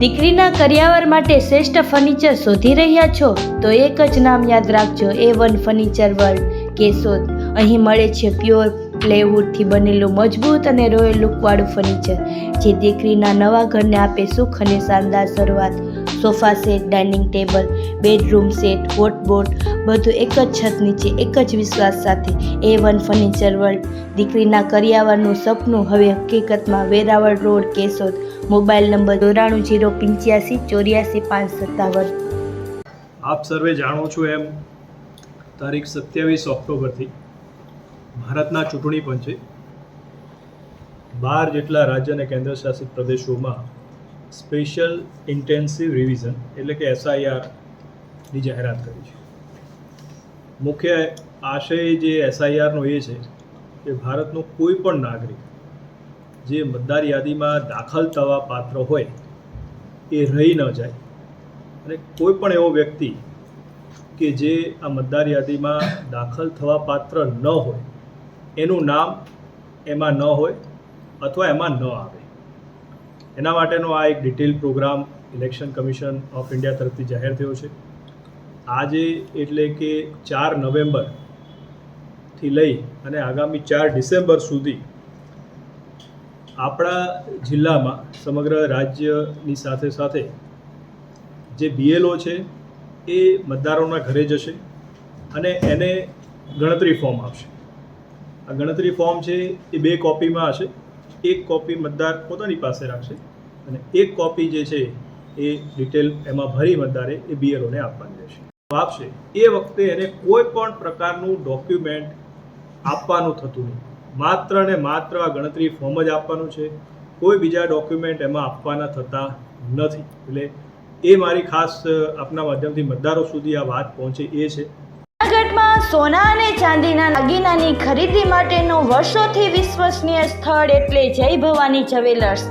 દીકરીના કરિયાવર માટે શ્રેષ્ઠ ફર્નિચર શોધી રહ્યા છો, તો એક જ નામ યાદ રાખજો A one furniture world Keshod અહીં મળે છે પ્યોર પ્લેવુડથી બનેલું મજબૂત અને રોયલ લુકવાળું ફર્નિચર જે દીકરીના નવા ઘરને આપે સુખ અને શાનદાર શરૂઆત. Sofa set dining table bedroom set વોટબોર્ડ બધું એક જ છત નીચે એક જ વિશ્વાસ સાથે. A one furniture world. દીકરીના કરિયાવરનું સપનું હવે હકીકતમાં Veraval road Keshod. Mobile number ચોરાણું જીરો પંચ્યાસી, ચોર્યાસી, પાંચ સત્તાવન. આપ સર્વે જાણો છો એમ, તારીખ સત્યાવીસ ઓક્ટોબરથી ભારતના ચૂંટણી પંચે બાર જેટલા રાજ્ય અને કેન્દ્ર શાસિત પ્રદેશોમાં સ્પેશિયલ ઇન્ટેન્સિવ રિવિઝન, એટલે કે એસઆઈઆરની જાહેરાત કરી છે. મુખ્ય આશય જે એસઆઈઆરનો એ છે કે ભારતનો કોઈ પણ નાગરિક જે મતદાર યાદીમાં દાખલ થવા પાત્ર હોય, એ રહી ન જાય. અને કોઈ પણ એવો વ્યક્તિ કે જે આ મતદાર યાદીમાં દાખલ થવા પાત્ર ન હોય, એનું નામ એમાં ન હોય અથવા એમાં ન આવે. એના માટેનો આ એક detail program election commission of India તરફથી જાહેર થયો છે. આજે એટલે કે ચાર નવેમ્બરથી લઈ અને આગામી ચાર ડિસેમ્બર સુધી આપણા જિલ્લામાં સમગ્ર રાજ્યની સાથે સાથે જે બીએલઓ છે એ મતદારોના ઘરે જશે અને એને ગણતરી ફોર્મ આપશે. આ ગણતરી ફોર્મ છે એ બે કોપીમાં હશે. એક કોપી મતદાર પોતાની પાસે રાખશે અને એક કોપી જે છે એ ડિટેલ એમાં ભરી મતદારે એ બીએલઓને આપવાની રહેશે. આપશે. એ વખતે એને કોઈ પણ પ્રકારનું ડોક્યુમેન્ટ આપવાનું થતું નહીં. માત્ર ને માત્ર આ ગણતરી ફોર્મ જ આપવાનું છે. કોઈ બીજા ડોક્યુમેન્ટ એમાં આપવાના થતા નથી. એટલે એ મારી ખાસ આપના માધ્યમથી મતદારો સુધી આ વાત પહોંચે એ છે. જૂનાગઢમાં સોના અને ચાંદીના દાગીનાની ખરીદી માટેનું વર્ષોથી વિશ્વસનીય સ્થળ એટલે જય ભવાની જ્વેલર્સ.